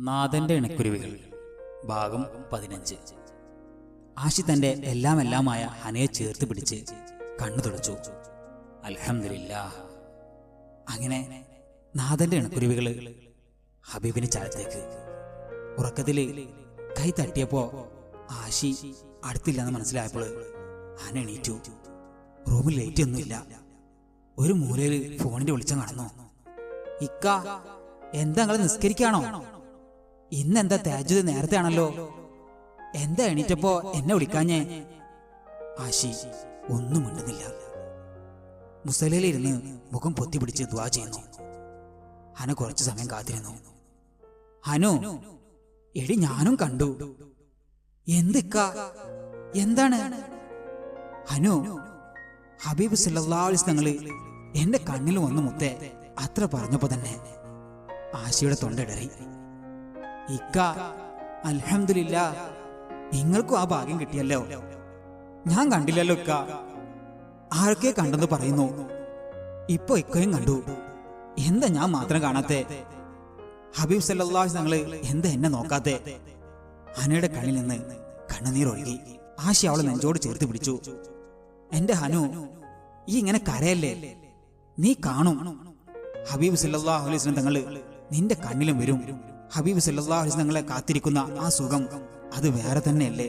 നാഥന്റെ ഇണക്കുരുവികൾ. ഭാഗം പതിനഞ്ച്. ആശി തന്റെ എല്ലാം എല്ലാമായ ഹനയെ ചേർത്ത് പിടിച്ച് കണ്ണു തുടച്ചു. അലഹമില്ല അങ്ങനെ നാഥന്റെ ഇണക്കുരുവികൾ ഹബീബിന് ചാഴത്തേക്ക് ഉറക്കത്തിൽ കൈ തട്ടിയപ്പോ ആശി അടുത്തില്ലെന്ന് മനസ്സിലായപ്പോൾ ഹന എണീറ്റു. റൂമിൽ ലൈറ്റ് ഒന്നുമില്ല. ഒരു മൂലയിൽ ഫോണിന്റെ വെളിച്ചം കാണുന്നു. ഇക്ക എന്താ നിങ്ങൾ നിസ്കരിക്കാണോ? ഇന്നെന്താ തേജത് നേരത്തെ ആണല്ലോ എന്താ എണീറ്റപ്പോ എന്നെ വിളിക്കാഞ്ഞേ? ആശി ഒന്നും മിണ്ടുന്നില്ല. മുസലയിലിരുന്ന് മുഖം പൊത്തി പിടിച്ച് ദ്വാ ചെയ്യുന്നു. ഹന കുറച്ചു സമയം കാത്തിരുന്നു. ഹനു എടി ഞാനും കണ്ടു. എന്തിക്ക? എന്താണ്? ഹനു ഹബീബ് സല്ലാസ് ഞങ്ങൾ എന്റെ കണ്ണിൽ വന്നു മുത്തേ അത്ര പറഞ്ഞപ്പോ തന്നെ ആശയുടെ തൊണ്ടയിടറി. ഇക്ക അൽഹമില്ല നിങ്ങൾക്കും ആ ഭാഗ്യം കിട്ടിയല്ലോ. ഞാൻ കണ്ടില്ലല്ലോ ഇക്ക. ആരൊക്കെ കണ്ടെന്ന് പറയുന്നു? ഇപ്പൊ ഇക്കയും കണ്ടു. എന്താ ഞാൻ മാത്രം കാണാത്തെ? ഹബീബ് സല്ലാസ് ഞങ്ങൾ എന്താ എന്നെ നോക്കാത്തെ? ഹനയുടെ കണ്ണിൽ നിന്ന് കണ്ണുനീർ ഒഴുകി. ആശി അവളെ നെഞ്ചോട് ചേർത്ത് പിടിച്ചു. എന്റെ ഹനു ഈ ഇങ്ങനെ കരയല്ലേ? നീ കാണും. ഹബീബ് സല്ലാഹു അലൈഹി തങ്ങൾ നിന്റെ കണ്ണിലും വരും. ഹബീബ് സല്ലാഹു തങ്ങളെ കാത്തിരിക്കുന്ന ആ സുഖം അത് വേറെ തന്നെയല്ലേ?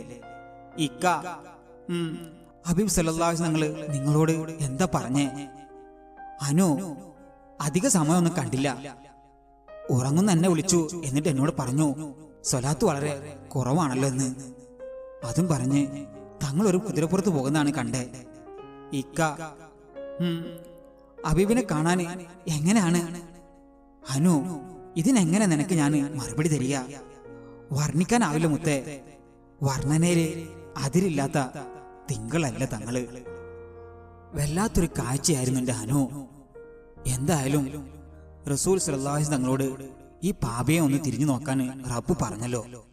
ഇക്ക ഹബീബ് സല്ലാഹു വസല്ലം നിങ്ങളോട് എന്താ പറഞ്ഞേ? അനു അധിക സമയമൊന്നും കണ്ടില്ല. ഉറങ്ങുന്ന എന്നെ വിളിച്ചു എന്നിട്ട് എന്നോട് പറഞ്ഞു സ്വലാത്ത് വളരെ കുറവാണല്ലോ എന്ന്. അതും പറഞ്ഞ് തങ്ങൾ ഒരു കുതിരപ്പുറത്ത് പോകുന്നതാണ് കണ്ടേ. ഇക്ക ഹബീബിനെ കാണാൻ എങ്ങനെയാണ്? അനു ഇതിനെങ്ങനെ നിനക്ക് ഞാൻ മറുപടി തരിക? വർണിക്കാനാവില്ല മുത്തേ. വർണനയിൽ അതിരില്ലാത്ത തിങ്കളല്ല തങ്ങൾ. വല്ലാത്തൊരു കാഴ്ചയായിരുന്നു എന്റെ ഹനു. എന്തായാലും റസൂൽ സല്ലാഹി തങ്ങളോട് ഈ പാപയെ ഒന്ന് തിരിഞ്ഞു നോക്കാൻ റബ്ബ് പറഞ്ഞല്ലോ.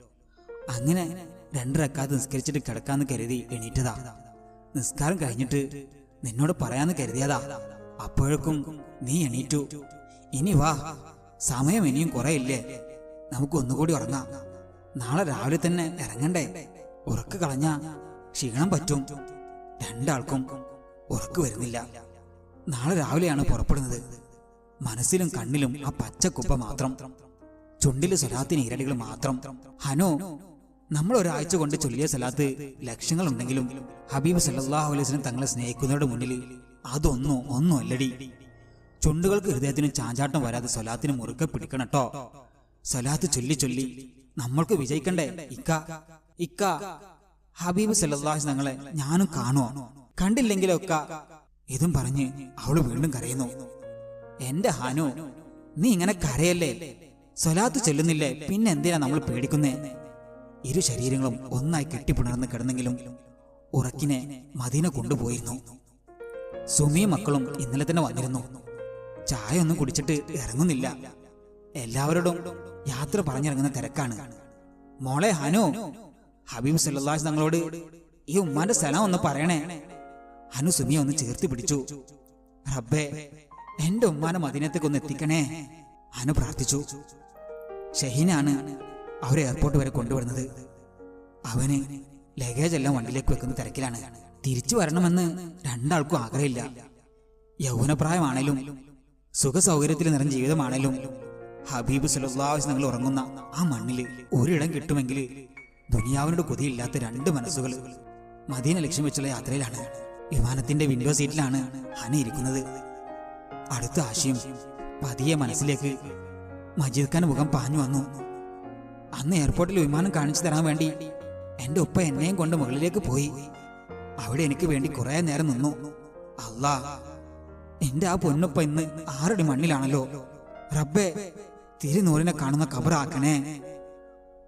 അങ്ങനെ രണ്ടരക്കാത്ത് നിസ്കരിച്ചിട്ട് കിടക്കാന്ന് കരുതി എണീറ്റതാ. നിസ്കാരം കഴിഞ്ഞിട്ട് നിന്നോട് പറയാന്ന് കരുതിയതാ. അപ്പോഴേക്കും നീ എണീറ്റു. ഇനി വാ സമയം ഇനിയും കുറെ ഇല്ലേ നമുക്ക് ഒന്നുകൂടി ഉറങ്ങാം. നാളെ രാവിലെ തന്നെ ഇറങ്ങണ്ടേ? ഉറക്ക് കളഞ്ഞ ക്ഷീണം പറ്റും. രണ്ടാൾക്കും ഉറക്ക് വരുന്നില്ല. നാളെ രാവിലെയാണ് പുറപ്പെടുന്നത്. മനസ്സിലും കണ്ണിലും ആ പച്ചക്കുപ്പ മാത്രം. ചുണ്ടിലെ സ്വലാത്തിന് ഇരടികൾ മാത്രം. ഹനോ നമ്മൾ ഒരാഴ്ച കൊണ്ട് ചൊല്ലിയ സലാത്ത് ലക്ഷ്യങ്ങൾ ഉണ്ടെങ്കിലും ഹബീബ് സല്ലാഹു അലൈസിനെ തങ്ങളെ സ്നേഹിക്കുന്നവരുടെ മുന്നിൽ അതൊന്നും ഒന്നും അല്ലടി ചുണ്ടുകൾക്ക് ഹൃദയത്തിന് ചാഞ്ചാട്ടം വരാതെ സ്വലാത്തിന് മുറുക്കെ പിടിക്കണട്ടോ സ്വലാത്ത് ചൊല്ലി ചൊല്ലി നമ്മൾക്ക് വിജയിക്കണ്ടേ? ഇക്ക ഇക്ക. ഹബീബ് സല്ലാഹു തങ്ങളെ ഞാനും കാണുമോ കണ്ടില്ലെങ്കിലൊക്ക ഇതും പറഞ്ഞ് അവൾ വീണ്ടും കരയുന്നു. എന്റെ ഹാനു നീ ഇങ്ങനെ കരയല്ലേ? സ്വലാത്ത് ചെല്ലുന്നില്ലേ? പിന്നെ എന്തിനാ നമ്മൾ പേടിക്കുന്നേ? ഇരു ശരീരങ്ങളും ഒന്നായി കെട്ടിപ്പിണർന്ന് കിടന്നെങ്കിലും ഉറക്കിനെ മദീന കൊണ്ടുപോയിരുന്നു. സുമിയും മക്കളും ഇന്നലെ തന്നെ വന്നിരുന്നു. ചായ ഒന്നും കുടിച്ചിട്ട് ഇറങ്ങുന്നില്ല. എല്ലാവരോടും യാത്ര പറഞ്ഞിറങ്ങുന്ന തിരക്കാണ്. മോളെ ഹനു ഹബീബ് സല്ലാസ് തങ്ങളോട് ഈ ഉമ്മാന്റെ സ്ഥലം ഒന്ന് പറയണേ. ഹനു സുമിയെ ഒന്ന് ചേർത്ത് പിടിച്ചു. റബ്ബേ എന്റെ ഉമ്മാനെ മദീനത്തേക്ക് ഒന്ന് എത്തിക്കണേ. ഹനു പ്രാർത്ഥിച്ചു. ഷഹീനാണ് അവരെ എയർപോർട്ട് വരെ കൊണ്ടുവരുന്നത്. അവന് ലഗേജ് എല്ലാം വണ്ടിയിലേക്ക് വെക്കുന്ന തിരക്കിലാണ്. തിരിച്ചു വരണമെന്ന് രണ്ടാൾക്കും ആഗ്രഹമില്ല. യൗവനപ്രായമാണേലും സുഖ സൗകര്യത്തിൽ നിറഞ്ഞ ജീവിതമാണല്ലോ ഹബീബ് സുലഭ്ലാസ് നിങ്ങൾ ഉറങ്ങുന്ന ആ മണ്ണിൽ ഒരിടം കിട്ടുമെങ്കിൽ ദുനിയാവിനോട് കൊതിയില്ലാത്ത രണ്ട് മനസ്സുകൾ മദീന ലക്ഷ്യം വെച്ചുള്ള യാത്രയിലാണ്. വിമാനത്തിന്റെ വിൻഡോ സീറ്റിലാണ് ഹന ഇരിക്കുന്നത്. അടുത്ത ആശയം പതിയെ മനസ്സിലേക്ക് മജീദ് ഖാൻ മുഖം പാഞ്ഞു വന്നു. അന്ന് എയർപോർട്ടിൽ വിമാനം കാണിച്ചു തരാൻ വേണ്ടി എന്റെ ഉപ്പ എന്നെയും കൊണ്ട് മുകളിലേക്ക് പോയി. അവിടെ എനിക്ക് വേണ്ടി കുറെ നേരം നിന്നു. അല്ലാ എന്റെ ആ പൊന്നുപ്പ ഇന്ന് ആറടി മണ്ണിലാണല്ലോ. റബ്ബേ തിരുനൂറിനെ കാണുന്ന കബറാക്കണേ.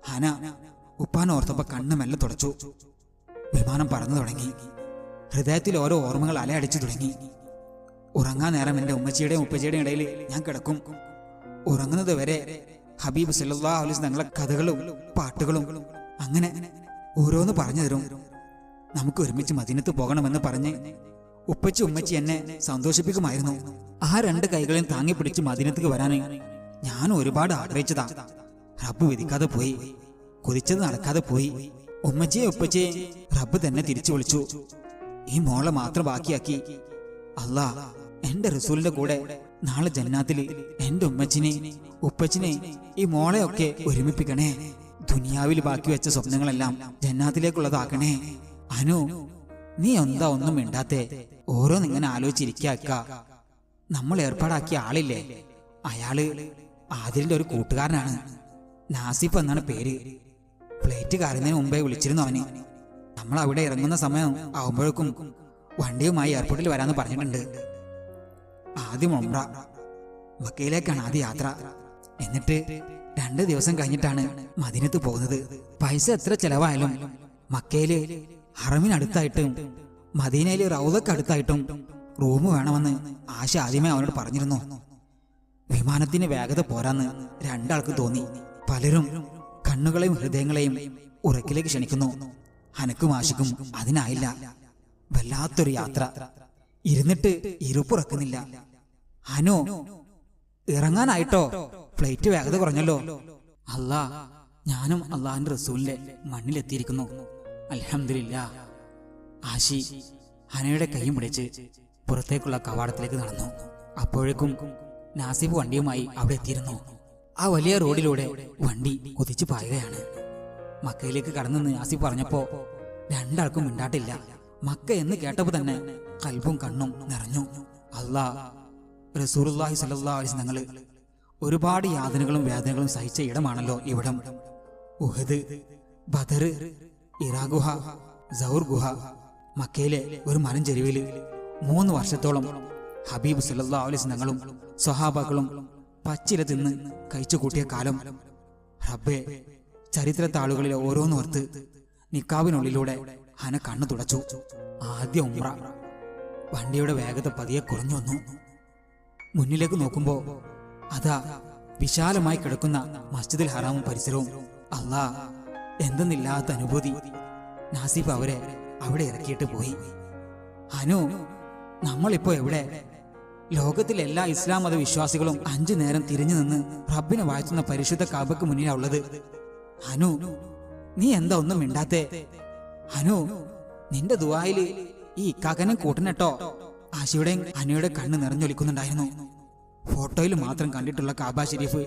ഹന ഉപ്പാൻ ഓർത്തപ്പോ കണ്ണ് മെല്ലെ തുടച്ചു. വിമാനം പറന്നു തുടങ്ങി. ഹൃദയത്തിൽ ഓരോ ഓർമ്മകൾ അലയടിച്ചു തുടങ്ങി. ഉറങ്ങാൻ നേരം എന്റെ ഉമ്മച്ചിയുടെയും ഉപ്പച്ചിയുടെയും ഇടയിൽ ഞാൻ കിടക്കും. ഉറങ്ങുന്നത് വരെ ഹബീബ് സല്ലാ അലൈസ് ഞങ്ങളെ കഥകളും പാട്ടുകളും അങ്ങനെ ഓരോന്ന് പറഞ്ഞു തരും. നമുക്ക് ഒരുമിച്ച് മദീനത്ത് പോകണമെന്ന് പറഞ്ഞ് ഉപ്പച്ചി ഉമ്മച്ചി എന്നെ സന്തോഷിപ്പിക്കുമായിരുന്നു. ആ രണ്ട് കൈകളെയും താങ്ങി പിടിച്ച് മദീനത്തേക്ക് വരാൻ ഞാൻ ഒരുപാട് ആഗ്രഹിച്ചതാ. റബ്ബ് വിധിക്കാതെ പോയി. കൊതിച്ചത് നടക്കാതെ പോയി. ഉമ്മച്ചിയെ ഉപ്പച്ചിയെ റബ്ബ് തന്നെ തിരിച്ചു വിളിച്ചു. ഈ മോളെ മാത്രം ബാക്കിയാക്കി. അല്ലാ എന്റെ റസൂലിന്റെ കൂടെ നാളെ ജന്നാത്തിൽ എന്റെ ഉമ്മച്ചിനെ ഉപ്പച്ചിനെ ഈ മോളെയൊക്കെ ഒരുമിപ്പിക്കണേ. ദുനിയാവിൽ ബാക്കി വെച്ച സ്വപ്നങ്ങളെല്ലാം ജന്നാത്തിലേക്കുള്ളതാക്കണേ. അനു നീ എന്താ ഒന്നും മിണ്ടാത്തെ? ഓരോന്നിങ്ങനെ ആലോചിച്ചിരിക്കാക്ക നമ്മൾ ഏർപ്പാടാക്കിയ ആളില്ലേ? അയാൾ ആദിലിന്റെ ഒരു കൂട്ടുകാരനാണ്. നാസിഫ് എന്നാണ് പേര്. ഫ്ലൈറ്റ് കയറുന്നതിന് മുമ്പേ വിളിച്ചിരുന്നു അവന്. നമ്മൾ അവിടെ ഇറങ്ങുന്ന സമയം ആവുമ്പോഴേക്കും വണ്ടിയുമായി എയർപോർട്ടിൽ വരാന്ന് പറഞ്ഞിട്ടുണ്ട്. ആദ്യം ഒമ്ര മക്കയിലേക്കാണ് ആദ്യ യാത്ര. എന്നിട്ട് രണ്ട് ദിവസം കഴിഞ്ഞിട്ടാണ് മദീനത്ത് പോകുന്നത്. പൈസ എത്ര ചെലവായാലും മക്കയിൽ ഹറമിനടുത്തായിട്ടും മദീനയിലെ റൗദക്കടുത്തായിട്ടും റൂം വേണമെന്ന് ആശ ആദ്യമേ അവനോട് പറഞ്ഞിരുന്നു. വിമാനത്തിന് വേഗത പോരാന്ന് രണ്ടാൾക്ക് തോന്നി. പലരും കണ്ണുകളെയും ഹൃദയങ്ങളെയും ഉറക്കിലേക്ക് ക്ഷണിക്കുന്നു. അനക്കും ആശിക്കും അതിനായില്ല. വല്ലാത്തൊരു യാത്ര. ഇരുന്നിട്ട് ഇരുപ്പുറക്കുന്നില്ല അനു ഇറങ്ങാനായിട്ടോ? ഫ്ലൈറ്റ് വേഗത കുറഞ്ഞല്ലോ. അല്ലാ ഞാനും അള്ളാഹിന്റെ റസൂലിന്റെ മണ്ണിലെത്തിയിരിക്കുന്നു. അൽഹംദുലില്ല. ആശി ഹനയുടെ കൈ മുടിച്ച് പുറത്തേക്കുള്ള കവാടത്തിലേക്ക് നടന്നു. അപ്പോഴേക്കും നാസിബ് വണ്ടിയുമായി അവിടെ എത്തിയിരുന്നു. ആ വലിയ റോഡിലൂടെ വണ്ടി കുതിച്ചു പായുകയാണ്. മക്കയിലേക്ക് കടന്നെന്ന് നാസിബ് പറഞ്ഞപ്പോ രണ്ടാൾക്കും മിണ്ടാട്ടില്ല. മക്ക എന്ന് കേട്ടപ്പോ തന്നെ കൽബും കണ്ണും നിറഞ്ഞു. അല്ലാ അലൈഹി വസല്ലം തങ്ങൾ ഒരുപാട് യാതനകളും വേദനകളും സഹിച്ച ഇടമാണല്ലോ ഇവിടം. ഉഹദ് ബദർ ഇറാ ഗുഹ സൗർ ഗുഹ മക്കയിലെ ഒരു മലഞ്ചെരുവിൽ മൂന്ന് വർഷത്തോളം ഹബീബ് സല്ലല്ലാഹു ഞങ്ങളും സ്വഹാബാക്കളും പച്ചില തിന്ന് കഴിച്ചു കൂട്ടിയ കാലം റബ്ബെ ചരിത്ര താളുകളിലെ ഓരോന്നോർത്ത് നിക്കാവിനുള്ളിലൂടെ ഹന കണ്ണു തുടച്ചു. ആദ്യ ഉമ്ര വണ്ടിയുടെ വേഗത പതിയെ കുറഞ്ഞു വന്നു. മുന്നിലേക്ക് നോക്കുമ്പോ അതാ വിശാലമായി കിടക്കുന്ന മസ്ജിദിൽ ഹറാമും പരിസരവും. അല്ലാ എന്തെന്നില്ലാത്ത അനുഭൂതി. നാസിഫ് അവരെ അവിടെ ഇറക്കിയിട്ട് പോയി. അനു നമ്മളിപ്പോ എവിടെ? ലോകത്തിലെ എല്ലാ ഇസ്ലാം മത വിശ്വാസികളും അഞ്ചു നേരം തിരിഞ്ഞു നിന്ന് റബ്ബിനെ വാഴ്ത്തുന്ന പരിശുദ്ധ കാബക്ക് മുന്നിലാ ഉള്ളത്. അനു നീ എന്താ ഒന്നും മിണ്ടാത്തേ? അനു നിന്റെ ദുവായിൽ ഈ ഇക്കാക്കനെ കൂട്ടനട്ടോ ആശയുടെയും അനുയുടെ കണ്ണ് നിറഞ്ഞൊലിക്കുന്നുണ്ടായിരുന്നു. ഫോട്ടോയിൽ മാത്രം കണ്ടിട്ടുള്ള കാബ ഷെരീഫ്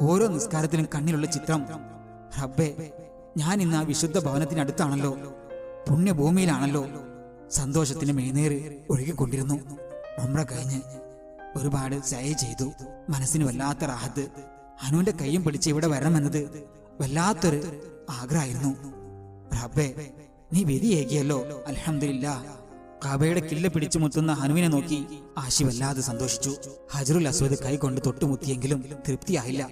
ഓരോ നിസ്കാരത്തിലും കണ്ണിലുള്ള ചിത്രം റബ്ബേ ഞാൻ ഇന്ന് ആ വിശുദ്ധ ഭവനത്തിനടുത്താണല്ലോ പുണ്യഭൂമിയിലാണല്ലോ. സന്തോഷത്തിന് മേനേറ് ഒഴുകിക്കൊണ്ടിരുന്നു. ഉമ്ര കഴിഞ്ഞ് ഒരുപാട് സയ ചെയ്തു. മനസ്സിന് വല്ലാത്ത റാഹത്ത്. അനുവിന്റെ കൈയും പിടിച്ച് ഇവിടെ വരണമെന്നത് വല്ലാത്തൊരു ആഗ്രഹമായിരുന്നു. റബ്ബേ നീ വിധിയേകിയല്ലോ അലഹമില്ല കബയുടെ കില്ല പിടിച്ചു മുത്തുന്ന ഹനുവിനെ നോക്കി ആശി വല്ലാതെ സന്തോഷിച്ചു. ഹജറുൽ അസ്വദ് കൈ കൊണ്ട് തൊട്ടുമുത്തിയെങ്കിലും തൃപ്തിയായില്ല.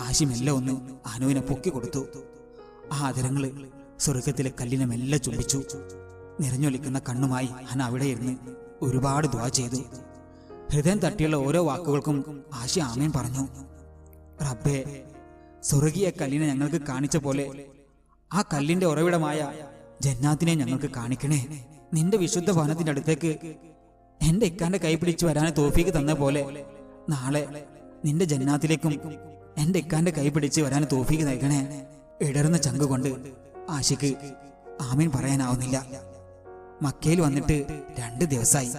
ആശി മെല്ലെ ഒന്ന് ഹനുവിനെ പൊക്കി കൊടുത്തു ആ ആദരങ്ങൾ സ്വർഗത്തിലെ കല്ലിനെ മെല്ലെ ചുംബിച്ചു നിറഞ്ഞൊലിക്കുന്ന കണ്ണുമായി ഹന അവിടെ ഇരുന്ന് ഒരുപാട് ദ്വാ ചെയ്തു. ഹൃദയം തട്ടിയുള്ള ഓരോ വാക്കുകൾക്കും ആശി ആമേൻ പറഞ്ഞു. റബ്ബേ സ്വർഗീയ കല്ലിനെ ഞങ്ങൾക്ക് കാണിച്ച പോലെ ആ കല്ലിന്റെ ഉറവിടമായ ജന്നാത്തിനെ ഞങ്ങൾക്ക് കാണിക്കണേ. നിന്റെ വിശുദ്ധ ഭവനത്തിന്റെ അടുത്തേക്ക് എന്റെ ഇക്കാന്റെ കൈ പിടിച്ചു വരാൻ തോഫീക്ക് തന്ന പോലെ നാളെ നിന്റെ ജന്നാത്തിലേക്കും എന്റെ ഇക്കാന്റെ കൈ പിടിച്ച് വരാൻ തോഫീക്ക് നൽകണേ. ഇടറുന്ന ചങ്ക് കൊണ്ട് ആശിക്ക് ആമീൻ പറയാനാവുന്നില്ല. മക്കയിൽ വന്നിട്ട് രണ്ട് ദിവസമായി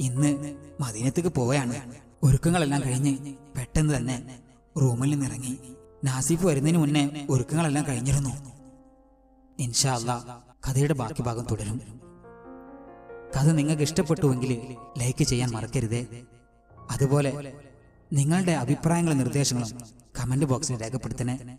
ഇന്ന് മദീനത്തേക്ക് പോവുകയാണ് ഒരുക്കങ്ങളെല്ലാം കഴിഞ്ഞ് പെട്ടെന്ന് തന്നെ റൂമിൽ നിന്നിറങ്ങി. നാസിഫ് വരുന്നതിന് മുന്നേ ഒരുക്കങ്ങളെല്ലാം കഴിഞ്ഞിരുന്നു. ഇൻഷാ അല്ലാ കഥയുടെ ബാക്കി ഭാഗം തുടരും. കഥ നിങ്ങൾക്ക് ഇഷ്ടപ്പെട്ടുവെങ്കിൽ ലൈക്ക് ചെയ്യാൻ മറക്കരുതേ. അതുപോലെ നിങ്ങളുടെ അഭിപ്രായങ്ങളും നിർദ്ദേശങ്ങളും കമന്റ് ബോക്സിൽ രേഖപ്പെടുത്തണേ.